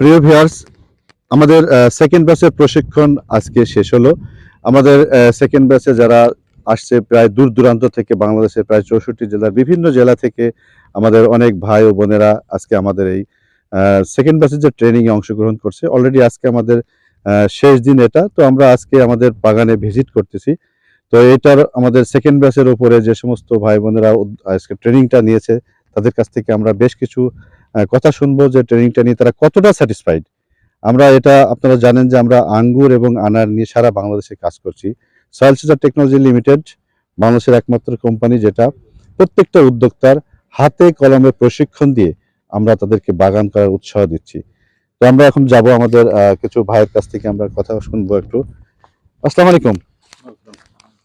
প্রিয় ভিউয়ার্স, আমাদের সেকেন্ড ব্যাচের প্রশিক্ষণ আজকে শেষ হলো। আমাদের সেকেন্ড ব্যাচে যারা আসছে প্রায় দূর দূরান্ত থেকে, বাংলাদেশের প্রায় চৌষট্টি জেলার বিভিন্ন জেলা থেকে আমাদের অনেক ভাই ও বোনেরা আজকে আমাদের এই সেকেন্ড ব্যাচের যে ট্রেনিং এ অংশগ্রহণ করছে। অলরেডি আজকে আমাদের শেষ দিন এটা। তো আমরা আজকে আমাদের বাগানে ভিজিট করতেছি। তো এটার আমাদের সেকেন্ড ব্যাচের উপরে যে সমস্ত ভাই বোনেরা আজকে ট্রেনিংটা নিয়েছে, তাদের কাছ থেকে আমরা বেশ কিছু কথা শুনব যে ট্রেনিংটা নিয়ে তারা কতটা স্যাটিসফাইড আমরা এটা আপনারা জানেন যে আমরা আঙ্গুর এবং আনার নিয়ে সারা বাংলাদেশে কাজ করছি। সয়েল সিজার টেকনোলজি লিমিটেড বাংলাদেশের একমাত্র কোম্পানি যেটা প্রত্যেকটা উদ্যোক্তার হাতে কলমে প্রশিক্ষণ দিয়ে আমরা তাদেরকে বাগান করার উৎসাহ দিচ্ছি। তো আমরা এখন যাব আমাদের কিছু ভাইয়ের কাছ থেকে, আমরা কথা শুনব একটু। আসসালামু আলাইকুম।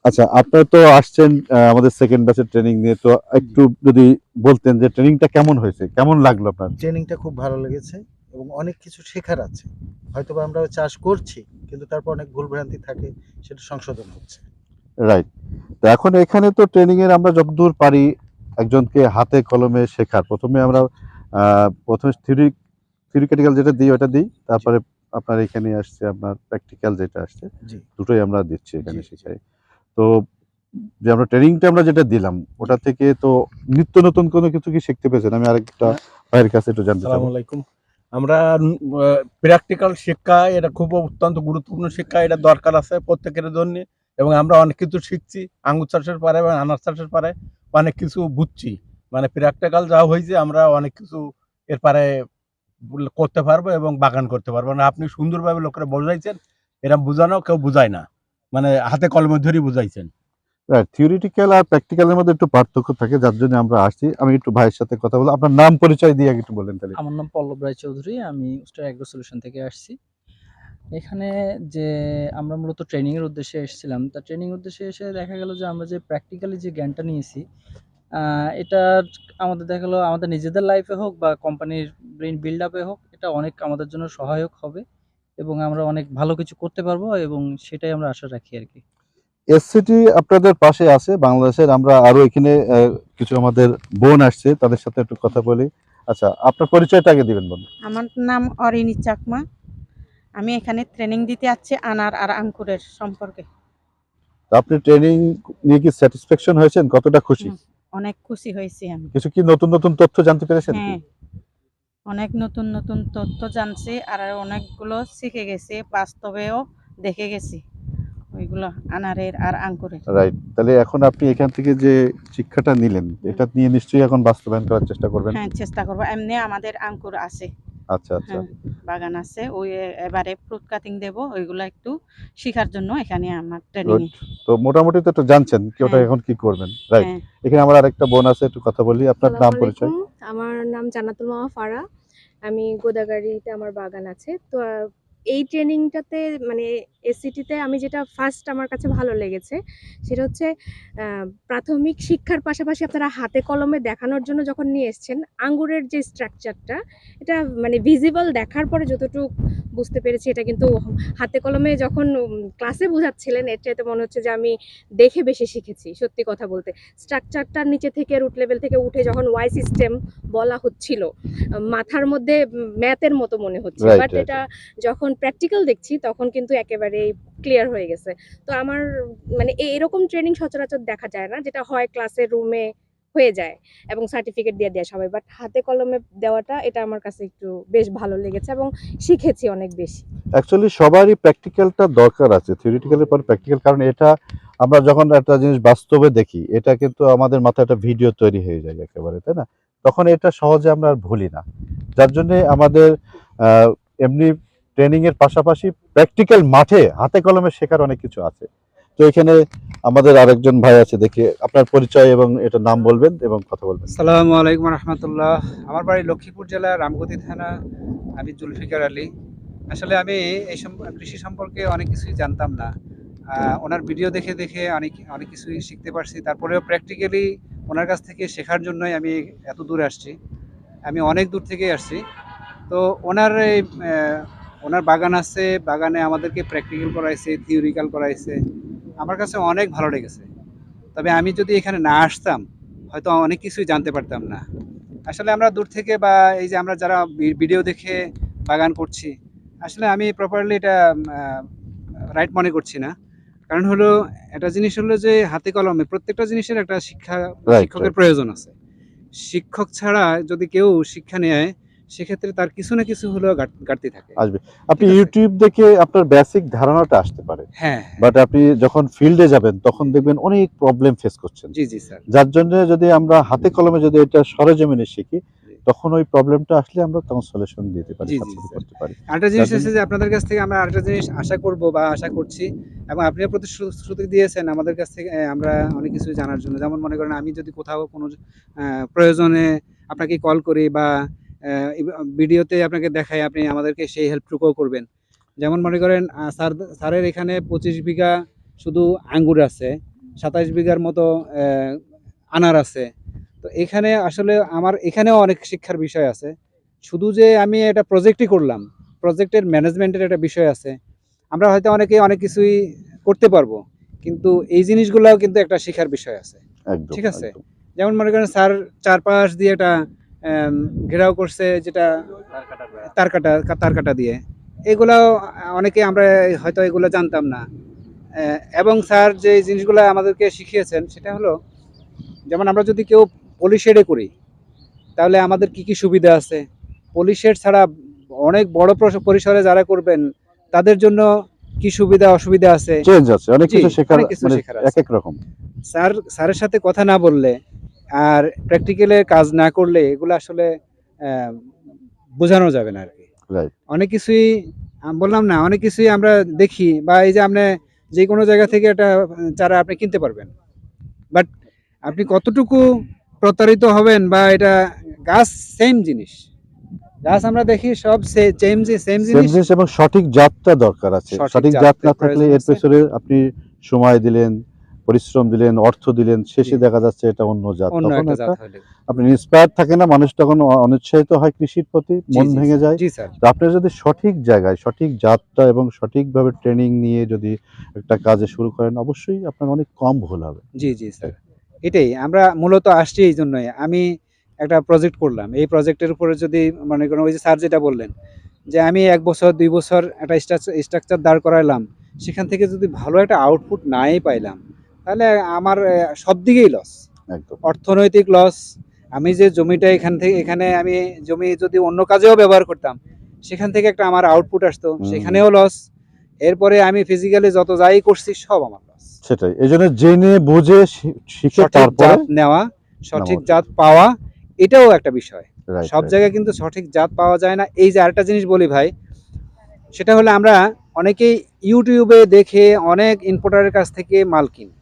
আচ্ছা আপনারা তো আসছেন আমাদের সেকেন্ড ব্যাচের ট্রেনিং নিয়ে তো একটু যদি বলতেন যে ট্রেনিংটা কেমন হয়েছে? কেমন লাগল আপনার? ট্রেনিংটা খুব ভালো লেগেছে এবং অনেক কিছু শেখার আছে। হয়তো আমরা চাষ করছি কিন্তু তারপর অনেক ভুলভ্রান্তি থাকে সেটা সংশোধন হচ্ছে। রাইট তো এখন এখানে তো ট্রেনিং এর আমরা যতদূর পারি একজনকে হাতে কলমে শেখার। প্রথমে আমরা প্রথমে থিওরি থিওরিক্যাটিক্যাল যেটা দিই ওটা দিই। তারপরে আপনার এখানে আসছে আপনার প্র্যাকটিক্যাল যেটা আসছে দুটোই আমরা দিচ্ছি এখানে। শেখাই। তো যে আমরা ট্রেনিংটা আমরা যেটা দিলাম ওটা থেকে তো নিত্য নতুন কোনো কিছু কি শিখতে পেয়েছেন আমি আরেকটা ভাইয়ের কাছে একটু জানতে আসসালামু আলাইকুম। আমরা প্র্যাকটিক্যাল শিক্ষা এটা খুব অত্যন্ত গুরুত্বপূর্ণ শিক্ষা এটা দরকার আছে প্রত্যেকের জন্য। এবং আমরা অনেক কিছু শিখছি আঙ্গুর চাষের পারে এবং আনার চাষের পারে অনেক কিছু বুঝছি। মানে প্র্যাকটিক্যাল যা হয়েছে আমরা অনেক কিছু এর পারে করতে পারব এবং বাগান করতে পারব। না আপনি সুন্দরভাবে লোকেরা বোঝাইছেন এরা বোঝানো কেউ বোঝায় না। মানে হাতে কলমে ধরেই বুঝাইছেন। থিওরিটিক্যাল আর প্র্যাকটিক্যালের মধ্যে একটু পার্থক্য থাকে যার জন্য আমরা আসছি। আমি একটু ভাইয়ের সাথে কথা বলব। আপনার নাম পরিচয় দিয়ে একটু বলেন তাহলে। আমার নাম পল্লব রায় চৌধুরী। আমি উস্টার অ্যাগ্রো সলিউশন থেকে আসছি। এখানে যে আমরা মূলত ট্রেনিং এর উদ্দেশ্যে এসেছিলাম তা ট্রেনিং উদ্দেশ্যে এসে দেখা গেল যে আমরা যে প্র্যাকটিক্যালি যে জ্ঞানটা নিয়েছি আহ, এটা আমাদের দেখা গেলো আমাদের নিজেদের লাইফে হোক বা কোম্পানির ব্রেন বিল্ড আপে হোক এটা অনেক আমাদের জন্য সহায়ক হবে। এবং আমরা অনেক ভালো কিছু করতে পারব এবং সেটাই আমরা আশা রাখি আর কি। এসসিটি আপনাদের পাশে আছে বাংলাদেশের। আমরা আরও এখানে আহ, কিছু আমাদের বোন আসছে তাদের সাথে একটু কথা বলি। আচ্ছা আপনার পরিচয়টা আগে দিবেন বোন আমার নাম অরিনি চাকমা। আমি এখানে ট্রেনিং দিতে আসছি আনার আর আঙ্কুরের সম্পর্কে। তো আপনি ট্রেনিং নিয়ে কি স্যাটিসফ্যাকশন হয়েছেন? কতটা খুশি? অনেক খুশি হয়েছি আমি। কিছু কি নতুন নতুন তথ্য জানতে পেরেছেন? হ্যাঁ অনেক নতুন নতুন তথ্য জানছি আর অনেকগুলো শিখে গেছি বাস্তবেও দেখে গেছি। ওইগুলো আনারের আর আঙ্কুরের। রাইট তাহলে এখন আপনি এখান থেকে যে শিক্ষাটা নিলেন এটা নিয়ে নিশ্চয়ই এখন বাস্তবায়ন করার চেষ্টা করবেন? হ্যাঁ চেষ্টা করব। এমনি আমাদের আঙ্কুর আছে। আচ্ছা আচ্ছা। হ্যাঁ বাগান আছে। ওই এবারে ফ্রুট কাটিং দেবো। ওইগুলো একটু শেখার জন্য এখানে আমার ট্রেনিং তো মোটামুটি তো একটু জানছেন কি ওটা হ্যাঁ। এখন কি করবেন। রাইট হ্যাঁ। এখানে আমার আরেকটা বোন আছে একটু কথা বলি। আপনার নাম পরিচয়? আমার নাম জান্নাতুল মামা ফারা। আমি গোদাগাড়িতে আমার বাগান আছে। তো এই ট্রেনিংটাতে মানে এসিটিতে আমি যেটা ফার্স্ট আমার কাছে ভালো লেগেছে, সেটা হচ্ছে প্রাথমিক শিক্ষার পাশাপাশি আপনারা হাতে কলমে দেখানোর জন্য যখন নিয়ে এসছেন, আঙ্গুরের যে স্ট্রাকচারটা এটা মানে ভিজিবল দেখার পরে যতটুকু বুঝতে পেরেছি এটা কিন্তু হাতে কলমে যখন ক্লাসে বোঝাচ্ছিলেন এর চাইতে মনে হচ্ছে যে আমি দেখে বেশি শিখেছি সত্যি কথা বলতে। স্ট্রাকচারটার নিচে থেকে রুট লেভেল থেকে উঠে যখন ওয়াই সিস্টেম বলা হচ্ছিল মাথার মধ্যে ম্যাথের মতো মনে হচ্ছে। বাট এটা যখন প্র্যাকটিক্যাল দেখছি তখন কিন্তু একেবারে ক্লিয়ার হয়ে গেছে। তো আমার মানে এরকম ট্রেনিং সচরাচর দেখা যায় না যেটা হয় ক্লাসের রুমে হয়ে যায় এবং সার্টিফিকেট দিয়ে দেয় সবাই। বাট হাতে কলমে দেওয়াটা এটা আমার কাছে একটু বেশ ভালো লেগেছে এবং শিখেছি অনেক বেশি। অ্যাকচুয়ালি সবারই প্র্যাকটিক্যালটা দরকার আছে থিওরিটিক্যালের পর প্র্যাকটিক্যাল কারণ এটা আমরা যখন একটা জিনিস বাস্তবে দেখি, এটা কিন্তু আমাদের মাথায় একটা ভিডিও তৈরি হয়ে যায় একেবারে, তাই না? তখন এটা সহজে আমরা আর ভুলি না। যার জন্য আমাদের এমনি ট্রেনিংয়ের পাশাপাশি প্র্যাকটিক্যাল মাঠে হাতে কলমে শেখার অনেক কিছু আছে। তো এখানে আমাদের আরেকজন ভাই আছে, দেখি আপনার পরিচয় এবং এটা নাম বলবেন এবং কথা বলবেন। সালামু আলাইকুম রহমতুল্লাহ। আমার বাড়ি লক্ষ্মীপুর জেলার রামগতি থানা, আমি জুলফিকার আলী। আসলে আমি এই কৃষি সম্পর্কে অনেক কিছুই জানতাম না। ওনার ভিডিও দেখে দেখে অনেক অনেক কিছুই শিখতে পারছি। তারপরেও প্র্যাকটিক্যালি ওনার কাছ থেকে শেখার জন্যই আমি এত দূরে আসছি। আমি অনেক দূর থেকে আসছি। তো ওনার এই ওনার বাগান আছে। বাগানে আমাদেরকে প্র্যাকটিক্যাল করাইছে থিওরিক্যাল করাইছে। আমার কাছে অনেক ভালো লেগেছে। তবে আমি যদি এখানে না আসতাম হয়তো অনেক কিছুই জানতে পারতাম না। আসলে আমরা দূর থেকে বা এই যে আমরা যারা ভিডিও দেখে বাগান করছি আসলে আমি প্রপারলি এটা রাইট মনে করছি না। কারণ হলো একটা জিনিস হলো যে হাতে কলমে প্রত্যেকটা জিনিসের একটা শিক্ষা শিক্ষকের প্রয়োজন আছে। শিক্ষক ছাড়া যদি কেউ শিক্ষা নেয় সেক্ষেত্রে তার কিছু না কিছু হলেও ঘাটতি থাকে। আসবে। আপনি ইউটিউব দেখে আপনার বেসিক ধারণাটা আসতে পারে। হ্যাঁ বাট আপনি যখন ফিল্ডে যাবেন তখন দেখবেন অনেক প্রবলেম ফেস করছেন। জি জি স্যার। যার জন্য যদি আমরা হাতে কলমে যদি এটা সরেজমিনে শিখি তখন ওই প্রবলেমটা আসলে আমরা তখন সলিউশন দিতে পারি করতে পারি। আরেকটা জিনিস হচ্ছে যে আপনাদের কাছ থেকে আমরা আরেকটা জিনিস আশা করব বা আশা করছি এবং আপনিও প্রতিশ্রুতি দিয়েছেন আমাদের কাছ থেকে আমরা অনেক কিছু জানার জন্য। যেমন মনে করেন আমি যদি কোথাও কোনো প্রয়োজনে আপনাকে কল করি বা ভিডিওতে আপনাকে দেখাই আপনি আমাদেরকে সেই হেল্পটুকুও করবেন। যেমন মনে করেন স্যার স্যারের এখানে পঁচিশ বিঘা শুধু আঙ্গুর আছে সাতাশ বিঘার মতো আনার আছে। তো এখানে আসলে আমার এখানেও অনেক শিক্ষার বিষয় আছে। শুধু যে আমি এটা প্রজেক্টই করলাম প্রজেক্টের ম্যানেজমেন্টের একটা বিষয় আছে। আমরা হয়তো অনেকে অনেক কিছুই করতে পারব কিন্তু এই জিনিসগুলোও কিন্তু একটা শেখার বিষয় আছে। ঠিক আছে। যেমন মনে করেন স্যার চারপাশ দিয়ে একটা ঘেরাও করছে যেটা তার কাটা তার কাটা দিয়ে। এগুলো অনেকে আমরা হয়তো এগুলো জানতাম না। এবং স্যার যে জিনিসগুলো আমাদেরকে শিখিয়েছেন সেটা হলো যেমন আমরা যদি কেউ পলিশেডে করি তাহলে আমাদের কি কি সুবিধা আছে? পলিশেড ছাড়া অনেক বড় পরিসরে যারা করবেন তাদের জন্য কি সুবিধা অসুবিধা আছে? চেঞ্জ আছে অনেক কিছু শেখার অনেক কিছু মানে শেখার এক এক রকম। স্যার স্যারের সাথে কথা না বললে আর প্র্যাকটিক্যালে কাজ না করলে এগুলো আসলে বোঝানো যাবে না আর কি অনেক কিছুই বললাম না অনেক কিছুই আমরা দেখি বা এই যে আপনি যে কোনো জায়গা থেকে একটা চারা আপনি কিনতে পারবেন। বাট আপনি কতটুকু প্রতারিত হবেন বা এটা গাছ সেম জিনিস। গাছ আমরা দেখি সব সেম সেম সেম জিনিস। এবং সঠিক জাতটা দরকার আছে। সঠিক জাত না থাকলে এর পেছনে আপনি সময় দিলেন পরিশ্রম দিলেন অর্থ দিলেন শেষে দেখা যাচ্ছে এটা অন্য জাত। তখন একটা আপনি ইন্সপায়ার থাকে না মানুষ তখন অনুৎসাহিত হয় কৃষির প্রতি মন ভেঙে যায়। আপনি যদি সঠিক জায়গায় সঠিক জাতটা এবং সঠিকভাবে ট্রেনিং নিয়ে যদি একটা কাজে শুরু করেন অবশ্যই আপনার অনেক কম ভুল হবে। জি জি স্যার। এটাই আমরা মূলত আসছি এই জন্যই। আমি একটা প্রজেক্ট করলাম। এই প্রজেক্টের উপরে যদি মনে করেন ওই যে স্যার যেটা বললেন যে আমি এক বছর দুই বছর একটা স্ট্রাকচার দাঁড় করাইলাম। সেখান থেকে যদি ভালো একটা আউটপুট নাই পাইলাম তাহলে আমার সব দিকেই লস অর্থনৈতিক লস আমি যে জমিটা এখান থেকে এখানে আমি জমি যদি অন্য কাজেও ব্যবহার করতাম সেখান থেকে একটা আমার আউটপুট আসতো সেখানেও লস এরপরে আমি ফিজিক্যালি যত যাই করছি সব আমার লস সেটাই। এই জন্য জেনে বুঝে শিখে সঠিক নেওয়া সঠিক জাত পাওয়া এটাও একটা বিষয়। সব জায়গায় কিন্তু সঠিক জাত পাওয়া যায় না। এই যে আরেকটা জিনিস বলি ভাই সেটা হলো আমরা অনেকেই ইউটিউবে দেখে অনেক ইম্পোর্টারের কাছ থেকে মাল কিনি।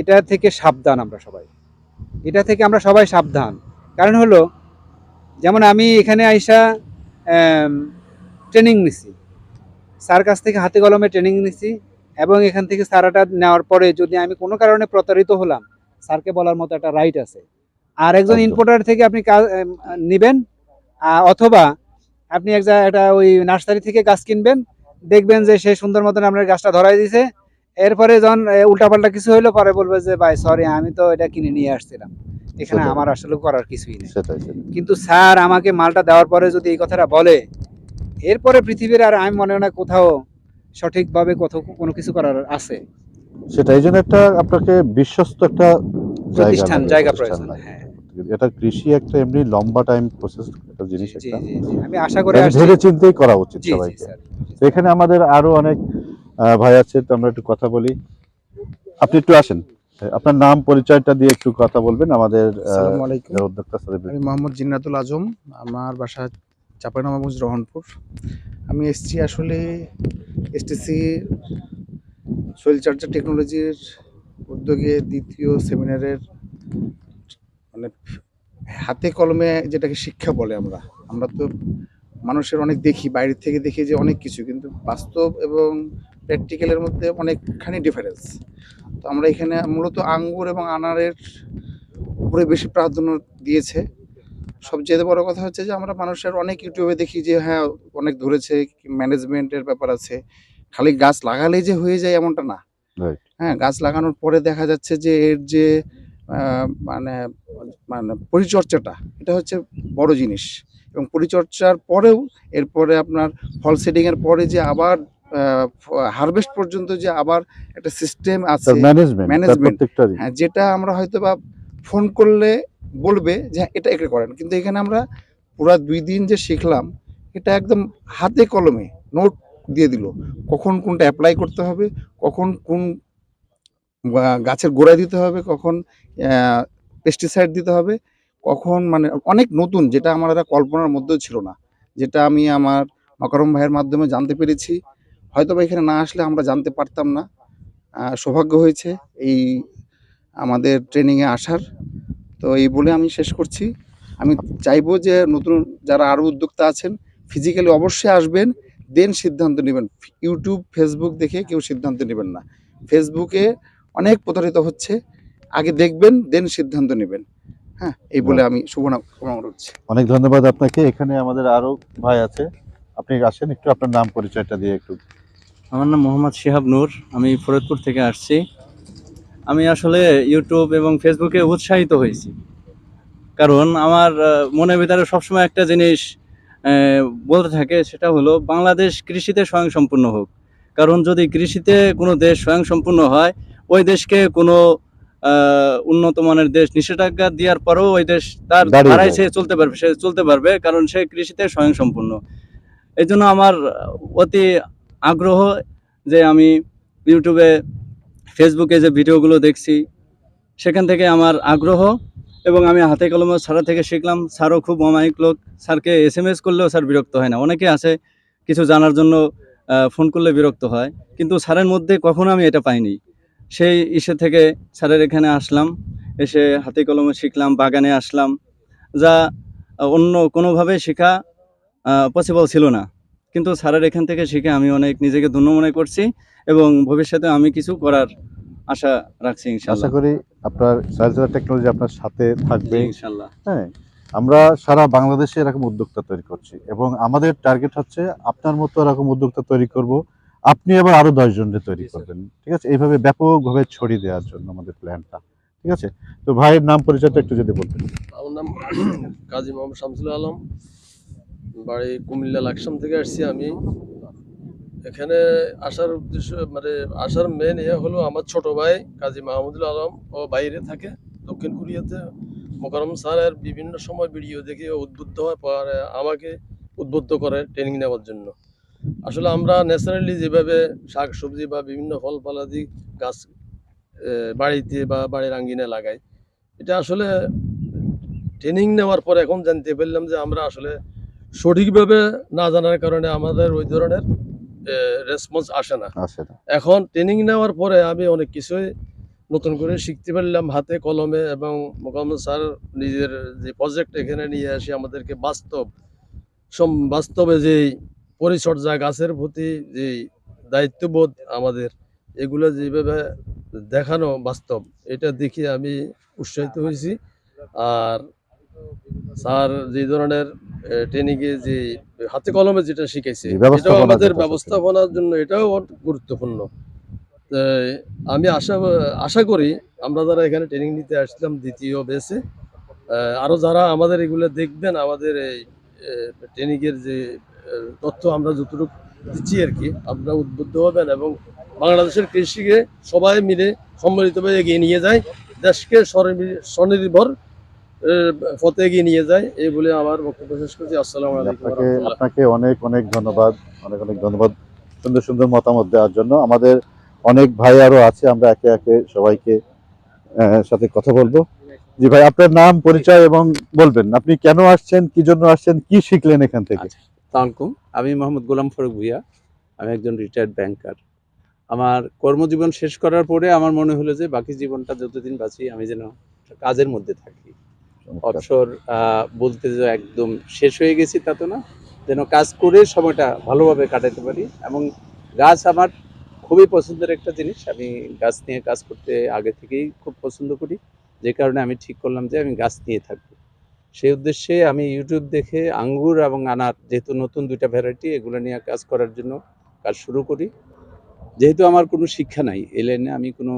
এটা থেকে সাবধান আমরা সবাই। এটা থেকে আমরা সবাই সাবধান। কারণ হলো যেমন আমি এখানে আইসা ট্রেনিং নিছি। স্যার কাছ থেকে হাতে কলমে ট্রেনিং নিছি এবং এখান থেকে সারাটা নেওয়ার পরে যদি আমি কোনো কারণে প্রতারিত হলাম স্যারকে বলার মতো একটা রাইট আছে। আর একজন। ইম্পোর্টার থেকে আপনি কাজ নেবেন অথবা আপনি একটা ওই নার্সারি থেকে গাছ কিনবেন দেখবেন যে সে সুন্দর মতন আপনার গাছটা ধরাই দিছে এরপরে যখন উল্টাপাল্টা কিছু হইল পরে বলবে যে ভাই সরি আমি তো এটা কিনে নিয়ে আসছিলাম। এখানে আমার আসলে করার কিছুই নেই। কিন্তু স্যার আমাকে মালটা দেওয়ার পরে যদি এই কথাটা বলে এরপরে পৃথিবীর আর আমি মনে হয় না কোথাও সঠিকভাবে কোথাও কোনো কিছু করার আছে। সেটা এই জন্য একটা আপনাকে বিশ্বস্ত একটা জায়গা প্রতিষ্ঠান জায়গা প্রয়োজন হ্যাঁ। এটা কৃষি একটা এমনি লম্বা টাইম প্রসেস একটা জিনিস একটা। আমি আশা করি ভেবে চিন্তেই করা উচিত সবাইকে। এখানে আমাদের আরও অনেক ভাই আছে তো আমরা একটু কথা বলি। আপনি একটু আসেন। আপনার নাম পরিচয়টা দিয়ে একটু কথা বলবেন আমাদের উদ্যোক্তা আমি মোহাম্মদ জিন্নাতুল আজম আমার বাসা চাপানবাবুজ রহনপুর। আমি এসছি আসলে এসটিসি সোয়েল চার্জার টেকনোলজির উদ্যোগে দ্বিতীয় সেমিনারের মানে হাতে কলমে যেটাকে শিক্ষা বলে আমরা। আমরা তো মানুষের অনেক দেখি বাইরে থেকে দেখি যে অনেক কিছু কিন্তু বাস্তব এবং প্র্যাকটিক্যালের মধ্যে অনেকখানি ডিফারেন্স তো আমরা এখানে মূলত আঙ্গুর এবং আনারের উপরে বেশি প্রাধান্য দিয়েছে। সবচেয়ে বড় কথা হচ্ছে যে আমরা মানুষের অনেক ইউটিউবে দেখি যে হ্যাঁ অনেক ধরেছে ম্যানেজমেন্টের ব্যাপার আছে। খালি গাছ লাগালেই যে হয়ে যায় এমনটা না। হ্যাঁ গাছ লাগানোর পরে দেখা যাচ্ছে যে এর যে মানে মানে পরিচর্যাটা এটা হচ্ছে বড় জিনিস। এবং পরিচর্যার পরেও এরপরে আপনার ফল সেটিংয়ের পরে যে আবার হারভেস্ট পর্যন্ত যে আবার একটা সিস্টেম আছে ম্যানেজমেন্ট হ্যাঁ যেটা আমরা হয়তো বা ফোন করলে বলবে যে হ্যাঁ, এটা এটা করেন। কিন্তু এখানে আমরা পুরা দুই দিন যে শিখলাম এটা একদম হাতে কলমে নোট দিয়ে দিল। কখন কোনটা অ্যাপ্লাই করতে হবে কখন কোন গাছের গোড়ায় দিতে হবে কখন পেস্টিসাইড দিতে হবে কখন মানে অনেক নতুন যেটা আমার একটা কল্পনার মধ্যেও ছিল না। যেটা আমি আমার মকরম ভাইয়ের মাধ্যমে জানতে পেরেছি। হয়তো বা এখানে না আসলে আমরা জানতে পারতাম না। সৌভাগ্য হয়েছে এই আমাদের ট্রেনিংয়ে আসার। তো এই বলে আমি শেষ করছি। আমি চাইব যে নতুন যারা আরও উদ্যোক্তা আছেন ফিজিক্যালি অবশ্যই আসবেন দেন সিদ্ধান্ত নেবেন। ইউটিউব ফেসবুক দেখে কেউ সিদ্ধান্ত নেবেন না। ফেসবুকে অনেক প্রতারিত হচ্ছে। আগে দেখবেন দেন সিদ্ধান্ত নেবেন। হ্যাঁ এই বলে আমি শুভকামনা করছি। অনেক ধন্যবাদ আপনাকে। এখানে আমাদের আরও ভাই আছে। আপনি আসেন, একটু আপনার নাম পরিচয়টা দিয়ে একটু আমার নাম মোহাম্মদ শিহাব নূর আমি ফরিদপুর থেকে আসছি। আমি আসলে ইউটিউব এবং ফেসবুকে উৎসাহিত হয়েছি। কারণ আমার মনের ভিতরে সবসময় একটা জিনিস বলতে থাকে সেটা হলো বাংলাদেশ কৃষিতে স্বয়ংসম্পূর্ণ হোক। কারণ যদি কৃষিতে কোনো দেশ স্বয়ংসম্পূর্ণ হয় ওই দেশকে কোনো উন্নত মানের দেশ নিষেধাজ্ঞা দেওয়ার পরেও ওই দেশ তার দাঁড়িয়ে ধারায় সে চলতে পারবে সে চলতে পারবে কারণ সে কৃষিতে স্বয়ংসম্পূর্ণ। এই জন্য আমার অতি আগ্রহ যে আমি ইউটিউবে ফেসবুকে যে ভিডিওগুলো দেখছি, সেখান থেকে আমার আগ্রহ এবং আমি হাতে কলমে স্যারের থেকে শিখলাম। স্যারও খুব অমায়িক লোক। স্যারকে এস এম এস করলেও স্যার বিরক্ত হয় না। অনেকে আছে কিছু জানার জন্য ফোন করলে বিরক্ত হয়। কিন্তু স্যারের মধ্যে কখনো আমি এটা পাইনি। সেই ইসে থেকে স্যারের এখানে আসলাম। এসে হাতে কলমে শিখলাম, বাগানে আসলাম। যা অন্য কোনোভাবে শেখা পসিবল ছিল না। কিন্তু স্যারের এখান থেকে শিখে আমি অনেক নিজেকে ধন্য মনে করছি এবং ভবিষ্যতে আমি কিছু করার আশা রাখছি আশা করি আপনার সায়েন্স টেকনোলজি আপনার সাথে থাকবে ইনশাল্লাহ। হ্যাঁ আমরা সারা বাংলাদেশে এরকম উদ্যোক্তা তৈরি করছি এবং আমাদের টার্গেট হচ্ছে আপনার মতো এরকম উদ্যোক্তা তৈরি করব। আপনি আবার আরও দশ জনকে তৈরি করবেন ঠিক আছে? এইভাবে ব্যাপকভাবে ছড়িয়ে দেওয়ার জন্য আমাদের প্ল্যানটা ঠিক আছে? তো ভাইয়ের নাম পরিচয়টা একটু যদি বলতেন। আমার নাম কাজী মোহাম্মদ শামসুল আলম। বাড়ি কুমিল্লা লাকসাম থেকে আসছি আমি। এখানে আসার উদ্দেশ্য মানে আসার মেন ইয়ে হলো আমার ছোট ভাই কাজী মাহমুদুল আলম। ও বাইরে থাকে দক্ষিণ কোরিয়াতে। মোকারম স্যারের বিভিন্ন সময় ভিডিও দেখে উদ্বুদ্ধ হয়, পরে আমাকে উদ্বুদ্ধ করে ট্রেনিং নেওয়ার জন্য। আসলে আমরা ন্যাচারালি যেভাবে শাক সবজি বা বিভিন্ন ফল ফলাদি গাছ বাড়িতে বা বাড়ির আঙ্গিনে লাগাই, এটা আসলে ট্রেনিং নেওয়ার পর এখন জানতে পারলাম যে আমরা আসলে সঠিকভাবে না জানার কারণে আমাদের ওই ধরনের রেসপন্স আসে না। এখন ট্রেনিং নেওয়ার পরে আমি অনেক কিছুই নতুন করে শিখতে পারলাম হাতে কলমে এবং মোকাম্মদ স্যার নিজের যে প্রজেক্ট এখানে নিয়ে আসি আমাদেরকে বাস্তব সম- বাস্তবে যে পরিচর্যা গাছের প্রতি যে দায়িত্ববোধ আমাদের এগুলো যেভাবে দেখানো বাস্তব এটা দেখে আমি উৎসাহিত হয়েছি। আর স্যার যে ধরনের ট্রেনিংয়ে যে হাতে কলমে যেটা শিখেছে এটাও আমাদের ব্যবস্থাপনার জন্য এটাও গুরুত্বপূর্ণ। আমি আশা আশা করি আমরা যারা এখানে ট্রেনিং নিতে আসলাম দ্বিতীয় বেসে আরও যারা আমাদের এগুলো দেখবেন আমাদের এই ট্রেনিংয়ের যে তথ্য আমরা যতটুকু দিচ্ছি আর কি আপনারা উদ্বুদ্ধ হবেন এবং বাংলাদেশের কৃষিকে সবাই মিলে সম্মিলিতভাবে এগিয়ে নিয়ে যায় দেশকে স্বনির্ভর- পথে এগিয়ে নিয়ে যায় এই বলে আমার বক্তব্য শেষ করছি। আসসালামু আলাইকুম আপনাকে আপনাকে অনেক অনেক ধন্যবাদ অনেক অনেক ধন্যবাদ সুন্দর সুন্দর মতামত দেওয়ার জন্য। আমাদের অনেক ভাই আরও আছে আমরা একে একে সবাইকে আহ, সাথে কথা বলব। জি ভাই আপনার নাম পরিচয় এবং বলবেন আপনি কেন আসছেন কি জন্য আসছেন কি শিখলেন এখান থেকে? সালামালাইকুম আমি মোহাম্মদ গোলাম ফারুক ভুইয়া আমি একজন রিটায়ার্ড ব্যাংকার আমার কর্মজীবন শেষ করার পরে আমার মনে হলো যে বাকি জীবনটা যতদিন বাঁচি আমি যেন কাজের মধ্যে থাকি। অবসর বলতে যে একদম শেষ হয়ে গেছি তা তো না। যেন কাজ করে সময়টা ভালোভাবে কাটাতে পারি। এবং গাছ আমার খুবই পছন্দের একটা জিনিস। আমি গাছ নিয়ে কাজ করতে আগে থেকেই খুব পছন্দ করি। যে কারণে আমি ঠিক করলাম যে আমি গাছ নিয়ে থাকব। সেই উদ্দেশ্যে আমি ইউটিউব দেখে আঙ্গুর এবং আনার যেহেতু নতুন দুইটা ভ্যারাইটি এগুলো নিয়ে কাজ করার জন্য কাজ শুরু করি। যেহেতু আমার কোনো শিক্ষা নাই, এই লাইনে আমি কোনো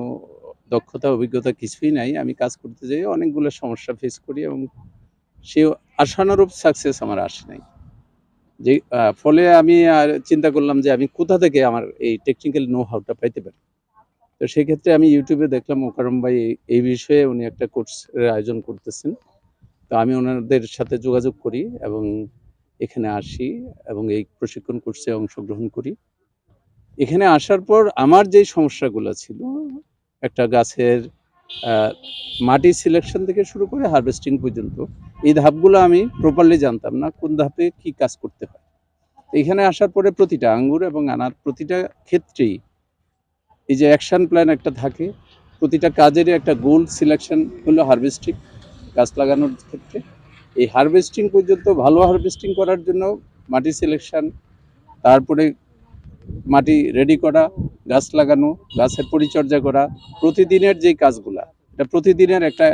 দক্ষতা, অভিজ্ঞতা কিছুই নাই। আমি কাজ করতে যাই, অনেকগুলো সমস্যা ফেস করি এবং সে আশানুরূপ সাকসেস আমার আসে নাই। যে ফলে আমি আর চিন্তা করলাম যে, আমি কোথা থেকে আমার এই টেকনিক্যাল নো হাউটা পাইতে পারি? তো সেক্ষেত্রে আমি ইউটিউবে দেখলাম মোকারম ভাই এই- এই বিষয়ে উনি একটা কোর্সের আয়োজন করতেছেন। তো আমি ওনাদের সাথে যোগাযোগ করি এবং এখানে আসি এবং এই প্রশিক্ষণ কোর্সে অংশগ্রহণ করি। এখানে আসার পর আমার যে সমস্যাগুলো ছিল একটা গাছের মাটি সিলেকশন থেকে শুরু করে হারভেস্টিং পর্যন্ত, এই ধাপগুলো আমি প্রপারলি জানতাম না কোন ধাপে কি কাজ করতে হয়। এখানে আসার পরে প্রতিটা আঙ্গুর এবং আনার প্রতিটা ক্ষেত্রেই এই যে অ্যাকশন প্ল্যান একটা থাকে, প্রতিটা কাজেরই একটা গোল সিলেকশন হলো হারভেস্টিং গাছ লাগানোর ক্ষেত্রে। এই হারভেস্টিং পর্যন্ত ভালো হারভেস্টিং করার জন্য মাটি সিলেকশন তারপরে মাটি রেডি করা গাছ লাগানো গাছের পরিচর্যা করা প্রতিদিনের যে কাজগুলা এটা প্রতিদিনের একটা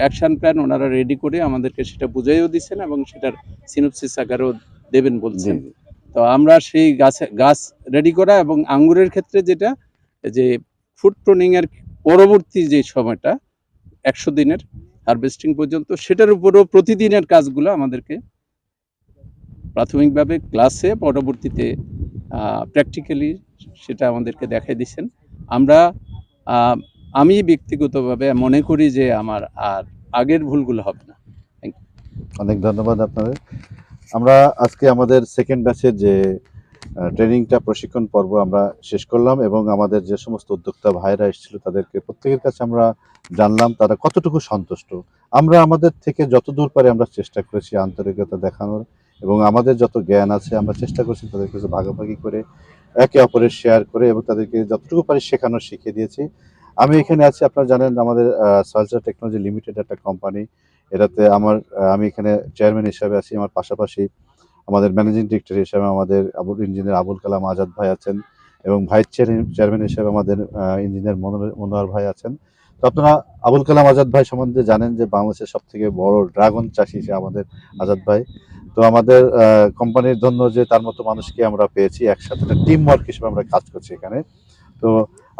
অ্যাকশন প্ল্যান ওনারা রেডি করে আমাদেরকে সেটা বুঝাইও দিচ্ছেন এবং সেটার সিনোপসিস আকারেও দেবেন বলছেন। তো আমরা সেই গাছে গাছ রেডি করা এবং আঙ্গুরের ক্ষেত্রে যেটা যে ফুড প্রুনিং পরবর্তী যে সময়টা একশো দিনের হারভেস্টিং পর্যন্ত সেটার উপরও প্রতিদিনের কাজগুলো আমাদেরকে প্রাথমিকভাবে ক্লাসে পরবর্তীতে প্র্যাকটিক্যালি সেটা আমাদেরকে দেখাই দিচ্ছেন আমরা আমি ব্যক্তিগতভাবে মনে করি যে আমার আর আগের ভুলগুলো হবে না। অনেক ধন্যবাদ আপনাদের। আমরা আজকে আমাদের সেকেন্ড ব্যাচের যে ট্রেনিংটা প্রশিক্ষণ পর্ব আমরা শেষ করলাম এবং আমাদের যে সমস্ত উদ্যোক্তা ভাইরা এসেছিল তাদেরকে প্রত্যেকের কাছে আমরা জানলাম তারা কতটুকু সন্তুষ্ট। আমরা আমাদের থেকে যত দূর পারি আমরা চেষ্টা করেছি আন্তরিকতা দেখানোর। এবং আমাদের যত জ্ঞান আছে, আমরা চেষ্টা করছি তাদের কাছে ভাগাভাগি করে একে অপরের শেয়ার করে এবং তাদেরকে যতটুকু পারি শেখানো শিখিয়ে দিয়েছি। আমি এখানে আছি, আপনারা জানেন আমাদের সলচার টেকনোলজি লিমিটেড একটা কোম্পানি এটাতে আমার আমি এখানে চেয়ারম্যান হিসাবে আছি। আমার পাশাপাশি আমাদের ম্যানেজিং ডিরেক্টর হিসাবে আমাদের আবুল ইঞ্জিনিয়ার আবুল কালাম আজাদ ভাই আছেন এবং ভাইস চেয়ারম্যান হিসাবে আমাদের ইঞ্জিনিয়ার মনোহর ভাই আছেন। তো আপনারা আবুল কালাম আজাদ ভাই সম্বন্ধে জানেন যে বাংলাদেশের সব থেকে বড় ড্রাগন চাষি সে আমাদের আজাদ ভাই। তো আমাদের কোম্পানির জন্য যে তার মতো মানুষকে আমরা পেয়েছি, একসাথে টিম ওয়ার্ক হিসেবে আমরা কাজ করছি এখানে। তো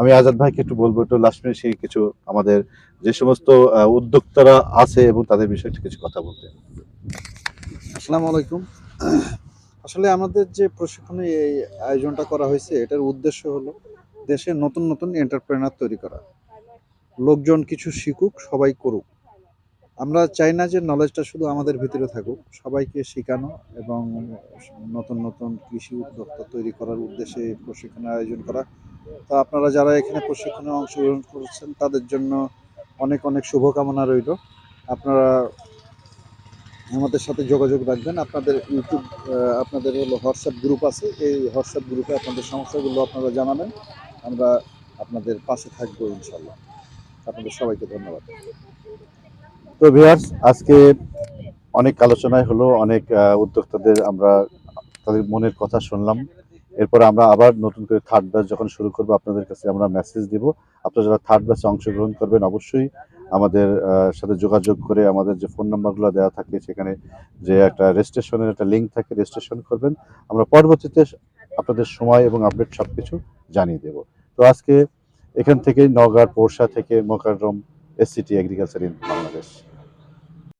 আমি আজাদ ভাইকে একটু বলব, একটু লাস্ট মিনিট কিছু আমাদের যে সমস্ত উদ্যোক্তারা আছে এবং তাদের বিষয়ে কিছু কথা বলতে। আসসালামু আলাইকুম। আসলে আমাদের যে প্রশিক্ষণে এই আয়োজনটা করা হয়েছে, এটার উদ্দেশ্য হলো দেশে নতুন নতুন এন্টারপ্রেনার তৈরি করা। লোকজন কিছু শিখুক, সবাই করুক। আমরা চাই না যে নলেজটা শুধু আমাদের ভিতরে থাকুক, সবাইকে শেখানো এবং নতুন নতুন কৃষি উদ্যোক্তা তৈরি করার উদ্দেশ্যে প্রশিক্ষণের আয়োজন করা। তো আপনারা যারা এখানে প্রশিক্ষণে অংশগ্রহণ করছেন, তাদের জন্য অনেক অনেক শুভকামনা রইল। আপনারা আমাদের সাথে যোগাযোগ রাখবেন। আপনাদের ইউটিউব আপনাদের হলো হোয়াটসঅ্যাপ গ্রুপ আছে। এই হোয়াটসঅ্যাপ গ্রুপে আপনাদের সমস্যাগুলো আপনারা জানাবেন। আমরা আপনাদের পাশে থাকব ইনশাল্লাহ আপনাদের সবাইকে ধন্যবাদ। তো ভিউয়ার্স, আজকে অনেক আলোচনায় হলো, অনেক উদ্যোক্তাদের আমরা তাদের মনের কথা শুনলাম। এরপর আমরা আবার নতুন করে থার্ড ব্যাচ যখন শুরু করব, আপনাদের কাছে আমরা মেসেজ দিব। আপনারা যারা থার্ড ব্যাচে অংশগ্রহণ করবেন, অবশ্যই আমাদের সাথে যোগাযোগ করে আমাদের যে ফোন নাম্বারগুলো দেওয়া থাকে, সেখানে যে একটা রেজিস্ট্রেশনের একটা লিঙ্ক থাকে রেজিস্ট্রেশন করবেন। আমরা পরবর্তীতে আপনাদের সময় এবং আপডেট সব কিছু জানিয়ে দেব। তো আজকে এখান থেকে নগাঁর পোরশা থেকে Mokarram SCT agriculture in Bangladesh